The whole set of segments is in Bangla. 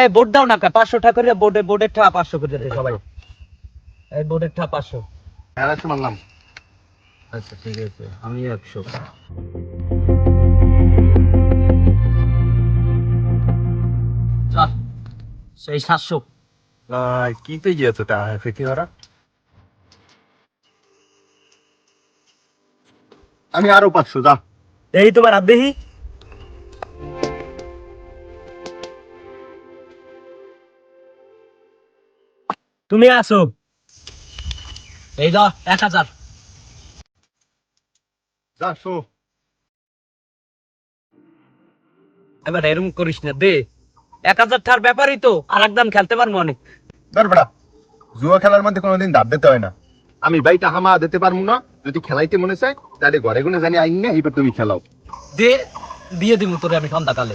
এই বোর্ড দাও না পাঁচশো টাকা করে বোর্ডে বোর্ডের পাঁচশো করে দে সবাই। এই বোর্ডের পাঁচশো। হ্যাঁ মানলাম। আচ্ছা ঠিক আছে আমি একশো। সেই সাতশো। কি তো গিয়েছে তা ধরা? আমি আরও পাঁচশো যা। এই তোমার আব্বেহি? তুমি আসো এই দাও এক হাজার। এবার এরকম করিস না দে। এক হাজার টাকার ব্যাপারই তো আর একদম খেলতে পারব অনেক। ধর জুয়া খেলার মধ্যে কোনোদিন দাব দিতে হয় না। আমি ভাই টাকা মা দিতে পারব না যদি খেলাইতে মনে চাই তাহলে ঘরে গুনে জানি আইন না এইবার তুমি খেলাও। দে দিয়ে দিব তোরে আমি সন্ধ্যাকালে।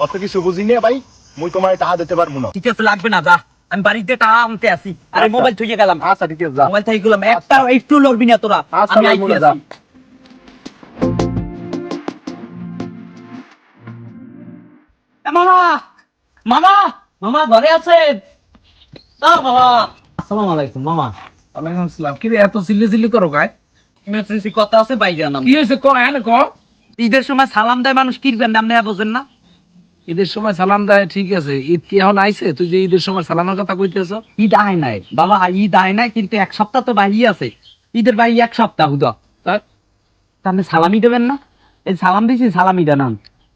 কত কিছু বুঝি না ভাই মুই তোমার টাকা দিতে পারব না। ঠিক আছে লাগবে না যা। আমি বাড়িতে টাকা আনতে আসি আরে আচ্ছা। মোবাইল থুয়ে গেলাম। আচ্ছা ঠিক আছে মোবাইল থেকে গেলাম। একটা একটু লড়বি না তোরা। আচ্ছা, আমি আইতে। আসি। মামা! মামা! মামা ঘরে আছেন? মামা। আসসালামু আলাইকুম মামা। ওয়ালাইকুম আসসালাম। কি রে এত চিল্লি চিল্লি করো গায়? ইমার্জেন্সি কথা আছে বাইরে আনাম। কি হয়েছে? ক এনে ক। ঈদের সময় সালাম দেয় মানুষ কি কিনবেন আপনি বোঝেন না। ঈদের সময় সালাম দেয় ঠিক আছে। ঈদ কি এখন আইছে? তুই যে ঈদের সময় সালামের কথা কইতেছ? ঈদ আয় নাই। বাবা ঈদ আয় নাই কিন্তু এক সপ্তাহ তো বাহি আছে। ঈদের বাহি এক সপ্তাহ হুদা। আপনি সালামি দেবেন না? এই সালাম দিছি সালামি দেন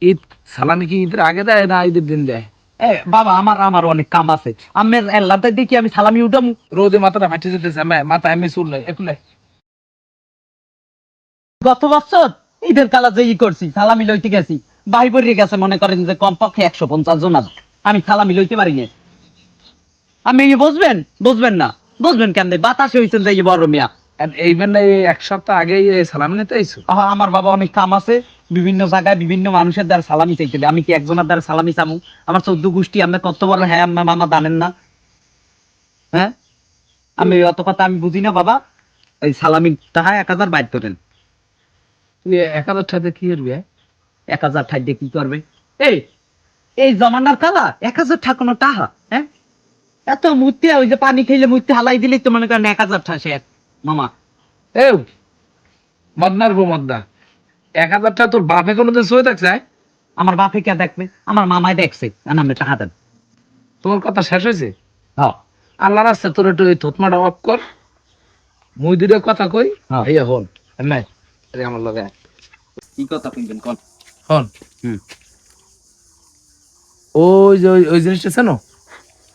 ঈদ সালামি কি ঈদের আগে দেয় না ঈদের দিন দেয়? এ বাবা আমার আমার অনেক কাম আছে। আমের এল্লাতে দেখি আমি সালামি উঠাম। রোদে মাথাটা ফাটে যেতেছে মাথা এমনি চুল নাই একুলে গত বছর ঈদের কালা যে ই করছি সালামি লইতে গেছি। বাহি পড়িয়ে গেছে মনে করেন যে কমপক্ষে একশো পঞ্চাশ জন আছে। আমি সালামি লইতে পারি না আমি বুঝবেন? বুঝবেন না। বুঝবেন কেন বাতাসে হইছেন যে বড় মিয়া। এক সপ্তাহ আগে সালাম নিতে আমার বাবা অনেক কাম আছে। বিভিন্ন জায়গায় বিভিন্ন মানুষের দ্বারা সালামি চাইতে আমি কি একজনের দ্বারা সালামি চামু? আমার চোদ্দ গোষ্ঠী আমি কত বড় হ্যাঁ আমার মামা জানেন না। হ্যাঁ? আমি অত কথা আমি বুঝি না বাবা। এই সালামি টাকা এক হাজার বাইর করেন এক হাজার টাকা কি করবি হ্যাঁ? এক হাজার ঠাই দিয়ে কি করবে এই এই জমানার কালা এক হাজার ঠাকুনো টাহা হ্যাঁ? এত মূর্তি ওই যে পানি খেলে মূর্তি হালাই দিলেই তো মনে করেন এক হাজার ঠা শেষ মামা। এও মদনার গো মদনা। এক হাজার টাকা তোর বাপে কোনোদিন সয়ে থাকছে হ্যাঁ? আমার বাপে কে দেখবে? আমার মামাই দেখছে। আর আমি টাকা দেন। তোমার কথা শেষ হয়েছে? হ্যাঁ। আল্লাহ রাস্তা তোর একটু ওই থতমাটা অফ কর। মুই দুটো কথা কই হ্যাঁ। হন। নাই আমার লগে কি কথা শুনবেন কোন? হন। ওই যে ওই- জিনিসটা চেনো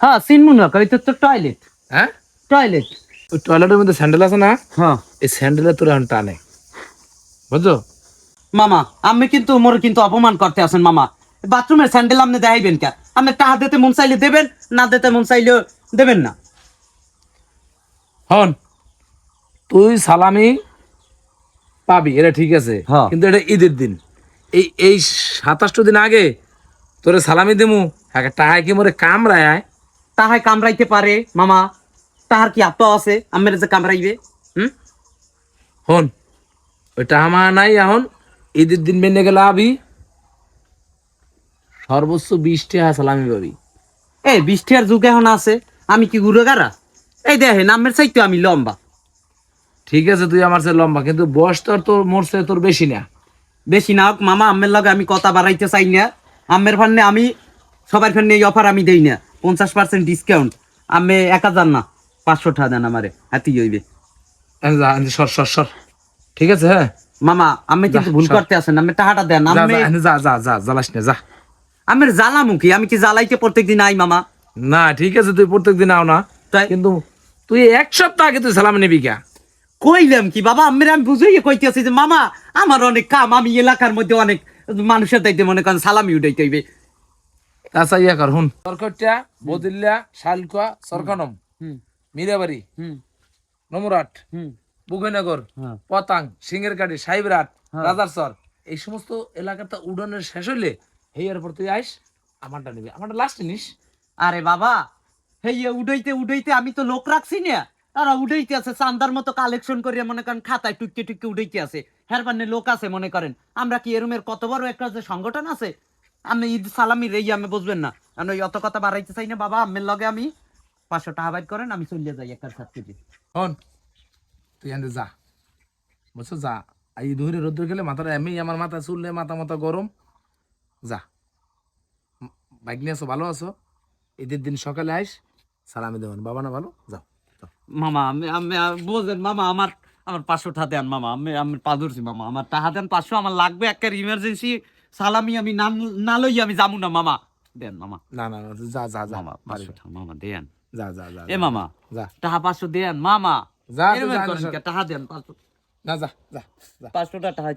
হ্যাঁ চিনমু না ওই তো তো টয়লেট হ্যাঁ? টয়লেট ওই টয়লেটের মধ্যে স্যান্ডেল আছে না? হ্যাঁ। এই স্যান্ডেলে তোর এখন টানে। বুঝছ? মামা আমি কিন্তু মোর কিন্তু অপমান করতে আছেন মামা। বাথরুমের স্যান্ডেল আপনি দেখাইবেন কে? আপনি টাকা দিতে মন চাইলে দেবেন না দিতে মন চাইলে দেবেন না। হন। তুই সালামি পাবি এটা ঠিক আছে। হ্যাঁ। কিন্তু এটা ঈদের দিন। এই এই সাতাশটা দিন আগে তোরে সালামি দিমু। একটা টাকায় কি মোরে কামড়ায় তাহাই কামড়াইতে পারে মামা। তাহার কি আত্মা আছে? আমের যে কামড়াইবে হুম? হন ওইটা আমার নাই এখন। ঈদের দিন বেনে গেলে আবি। সর্বোচ্চ বিশ টাকা সালামি পাবি এই বৃষ্টির যুগ এখন আছে। আমি কি গুড়োগারা এই দেখেন আমের চাইতে আমি লম্বা। ঠিক আছে তুই আমার চেয়ে লম্বা কিন্তু বয়স তোর তোর মোর চেয়ে তোর বেশি না। বেশি না হোক মামা আমের লগে আমি কথা বাড়াইতে চাই না। আমের ফান্নে আমি সবার ফান্নে এই অফার আমি দেই না। পঞ্চাশ পার্সেন্ট ডিসকাউন্ট আমি এক হাজার না পাঁচশো টাকা দেন আমারে হাতি হইবে। সর সর সর। ঠিক আছে হ্যাঁ? মামা আমি কিন্তু ভুল। করতে আছেন আমি টাকাটা দেন। যা, আমি যা, যা জ্বালাস না যা। আমের জ্বালামুখী আমি কি জ্বালাইতে প্রত্যেকদিন আই মামা? না ঠিক আছে তুই প্রত্যেক দিন আও না। তাই কিন্তু তুই এক সপ্তাহ আগে তুই সালাম নিবি কে? কইলাম কি বাবা আমি আমি বুঝাই কইতেছি যে মামা আমার অনেক কাম আমি এলাকার মধ্যে অনেক মানুষের দায়িত্বে মনে করেন সালামি উঠাইতে হইবে। আচ্ছা ইয়া কর হুন। সরকটিয়া বদিল্লা শালকুয়া সরকানম মিরাবাড়ি নমরাট বুগনগর হ্যাঁ। পতাং সিঙ্গের কাটি সাইবরাট হ্যাঁ। রাজারসর এই সমস্ত এলাকাটা উড়ানের শেষ হইলে হেই এরপর তুই আইস আমারটা নিবি। আমারটা লাস্ট নিস আরে বাবা হেই উঠাইতে উঠাইতে আমি তো লোক রাখছি না। তারা উঠাইতে আছে, চান্দার মতো কালেকশন করিয়া মনে করেন খাতায় টুককে টুককে উঠাইতে আছে। হ্যার পান্নে লোক আছে মনে করেন। আমরা কি এরমের কত বড় একটা যে সংগঠন আছে? আমি ঈদ সালামি রেই, আমি বুঝবেন না। আমি অত কথা বাড়াইতে চাই না, বাবা আমের লগে আমি পাঁচশো টাকা বাইর করেন, আমি চলিয়ে যাই একটা সাত কেজি হন, তুই এনে যা। বুঝছ, যা। এই ধরে রোদ্র গেলে মাথাটা এমনি আমার মাথা চুললে মাথা মাথা গরম। যা। বাইক নিয়ে আসো, ভালো আছো? ঈদের দিন সকালে আইস, সালামি দেবেন। বাবা না ভালো? যাও। মামা আমি আমি বুঝলেন মামা আমার আমার পাঁচশো টাকা দেন মামা আমি আমি পা ধরছি মামা আমার টাকা দেন পাঁচশো আমার লাগবে একটা ইমার্জেন্সি সালামি আমি না না লই আমি যাব না মামা। দেন মামা। না না না যা যা যা। মামা পাঁচশো টাকা মামা দেন। যা যা যা এ মামা যা। টাকা পাঁচশো দেন মামা। যা? টাকা দেন পাঁচশো। না যা যা যা। পাঁচশো টাকা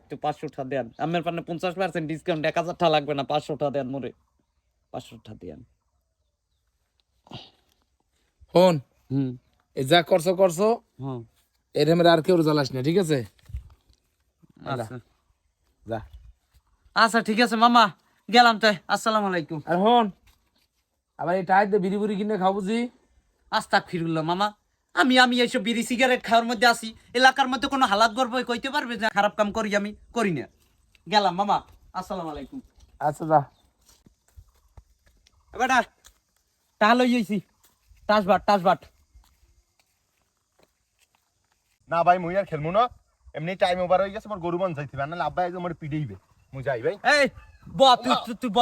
টাকা দেন। আমার পানে পঞ্চাশ পার্সেন্ট ডিসকাউন্ট এক হাজার টাকা লাগবে না পাঁচশো টাকা দেন মোরে। পাঁচশো টাকা দেন। হুম। এই যা করছ করছ এর মেরে আর কেউ জ্বালাস না ঠিক আছে? আচ্ছা। যা। আচ্ছা ঠিক আছে মামা গেলাম তাই আসসালামু আলাইকুম। আর হন আবার এই টাইতে বিড়ি বুড়ি কিনে খাও বুঝি? আস্তাক ফিরুল্লাহ মামা। আমি আমি এইসব বিড়ি সিগারেট খাওয়ার মধ্যে আছি এলাকার মধ্যে কোনো হালাত গর্ব কইতে পারবে যে খারাপ কাম করি আমি করি না। গেলাম মামা আসসালামু আলাইকুম। আচ্ছা যা। বেটা টাকা লই যাইছি টাসবাট টাসবাট না ভাই মুই আর খেলমু না। এমনি টাইম ওভার হয়ে গেছে মোর গরু মান যাইতে না। আব্বা একদম মোর পিড়েইবে। মুই যাই ভাই। এই ব তুই তুই- ব।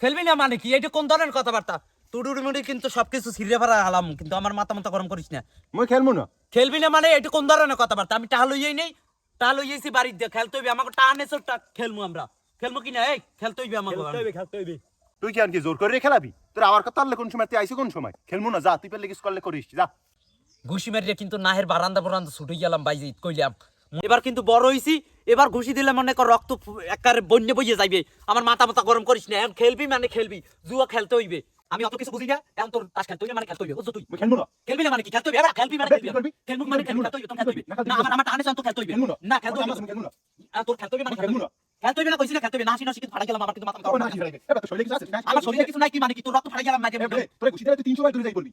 খেলবি না মানে কি? এটা কোন ধরনের কথাবার্তা? তুডুরি মুড়ি কিন্তু সবকিছু ছিঁড়ে ফেলা হালাম কিন্তু আমার মাথা মাথা গরম করিস না। মুই খেলমু না। খেলবি না মানে এটা কোন ধরনের কথাবার্তা? আমি টাকা লইয়াই নেই। টাকা লইয়াইছি বাড়িতে দিয়ে। খেলতে হইবে আমাকে টাকা নেছো খেলমু আমরা। খেলমু কি না? এই খেলতে হইবে আমাকে তুই কি আর কি জোর করে খেলাবি? তোর আমার কথা কোন সময় তুই আইসি কোন সময়? খেলমু না যা তুই পেলে কিছু করলে করিস যা। ঘুষি মারিয়ে কিন্তু নাহের বারান্দা বারান্দা ছুটে গেলাম বাইজি কইলাম এবার কিন্তু বড় হইছি এবার ঘুষি দিলে মনে কর রক্ত একেবারে বন্যে বইয়ে যাইবে আমার মাথা মাথা গরম করিস না এখন খেলবি মানে খেলবি জুয়া খেলতে হইবে আমি অত কিছু বুঝি না এখন তোর তাস খেলতে হইবে মানে খেলতে হইবে বুঝছ তুই খেলমু না খেলবি না মানে কি খেলতে হইবে খেলবি মানে খেলবি, খেলবি খেলবি। খেলবি মানে খেলবি খেলতে হইবে তো খেলতে হইবে না, না। আমার আমার টানে তো খেলতে হইবে না। না খেলতে হইবে খেলব না। তোর খেলতে হইবে মানে খেলব না। খেলতে হইবে না কইছিস না খেলতে হইবে না হাসি নাসি কিন্তু ফাড়া গেলাম আমার কিন্তু মাথা না না আমার শরীরে কিছু নাই কি মানে কি তোর রক্ত ফাড়া গেলাম এ, তোরে ঘুষি দিলে তুই 300 বার ধরে যাই বলবি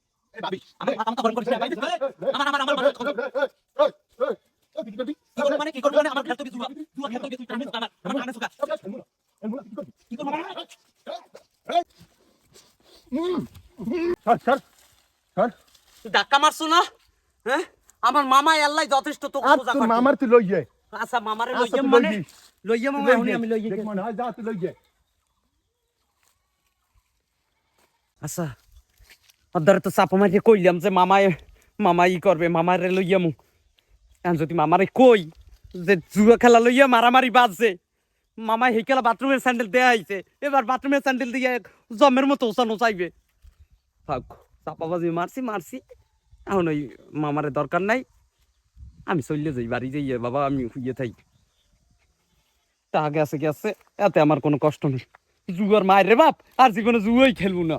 ধাক্কা মারছো না? হ্যাঁ? আমার মামা আল্লাহ যথেষ্ট আর সোজা মামার তুই লই যায় আচ্ছা মামারে আচ্ছা, মানে লইবি। লইয়ে মামা এখনই আমি লইয়ে দেখ মনে হয় যা তুই লই যায় আচ্ছা। অদ্দারে তো চাপা মারিয়ে কইলাম যে মামাই মামা ই করবে, মামারে লইয়া মু। যদি মামারে কই যে জুয়া খেলা লইয়া মারামারি বাজছে মামা সেই খেলা বাথরুমের স্যান্ডেল দেয়া আইছে এবার বাথরুমের স্যান্ডেল দিয়ে জমের মতো ওসানো চাইবে থাক চাপাবাজি মারছি মারছি। এখন ওই মামারে দরকার নাই। আমি চললে যাই, বাড়ি যাই বাবা আমি হুইয়ে থাই। টাকা গেছে গেছে এতে আমার কোনো কষ্ট নেই। জুয়ার মায়ের রে বাপ, আর জীবনে জুয়াই খেলব না।